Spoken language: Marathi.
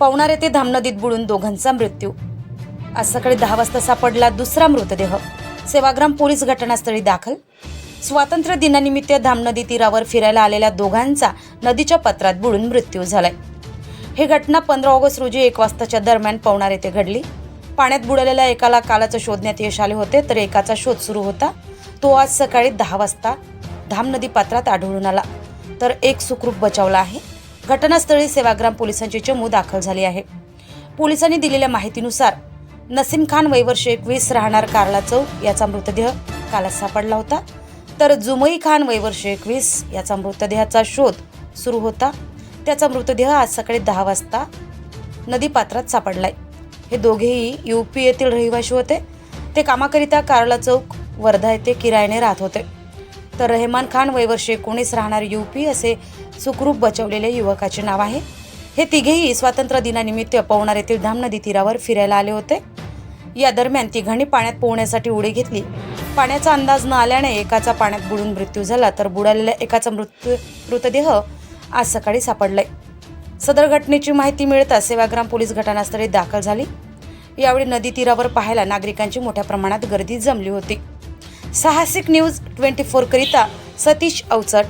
पवनार येथे धामनदीत बुडून दोघांचा मृत्यू. आज सकाळी दहा वाजता सापडला दुसरा मृतदेह. सेवाग्राम पोलीस घटनास्थळी दाखल. स्वातंत्र्य दिनानिमित्त धामनदी तीरावर फिरायला आलेल्या दोघांचा नदीच्या पत्रात बुडून मृत्यू झालाय. ही घटना पंधरा ऑगस्ट रोजी एक वाजताच्या दरम्यान पवनार येथे घडली. पाण्यात बुडालेल्या एकाला कालाचं शोधण्यात यश आले होते तर एकाचा शोध सुरू होता. तो आज सकाळी दहा वाजता धाम नदी पात्रात आढळून आला. तर एक सुखरूप बचावला आहे. घटनास्थळी सेवाग्राम पोलिसांची चमू दाखल झाली आहे. पोलिसांनी दिलेल्या माहितीनुसार नसीम खान वयवर्ष एकवीस राहणार कारला चौक याचा मृतदेह कालच सापडला होता. तर जुमई खान वयवर्ष एकवीस याचा मृतदेहाचा शोध सुरू होता. त्याचा मृतदेह आज सकाळी दहा वाजता नदीपात्रात सापडलाय. हे दोघेही यू पी येथील रहिवाशी होते. ते कामाकरिता कारला चौक वर्धा येथे किरायाने राहत होते. तर रेहमान खान वयवर्ष एकोणीस राहणार यू पी असे सुखरूप बचवलेले युवकाचे नाव आहे. हे तिघेही स्वातंत्र्य दिनानिमित्त पवनार येथील धाम नदी तीरावर फिरायला आले होते. या दरम्यान तिघांनी पाण्यात पोहण्यासाठी उडी घेतली. पाण्याचा अंदाज न आल्याने एकाचा पाण्यात बुडून मृत्यू झाला तर बुडालेल्या एकाचा मृत्यू मृतदेह आज सकाळी सापडलाय. सदर घटनेची माहिती मिळताच सेवाग्राम पोलीस घटनास्थळी दाखल झाली. यावेळी नदी तीरावर पाहायला नागरिकांची मोठ्या प्रमाणात गर्दी जमली होती. साहसिक न्यूज ट्वेंटी फोर करिता सतीश अवचट.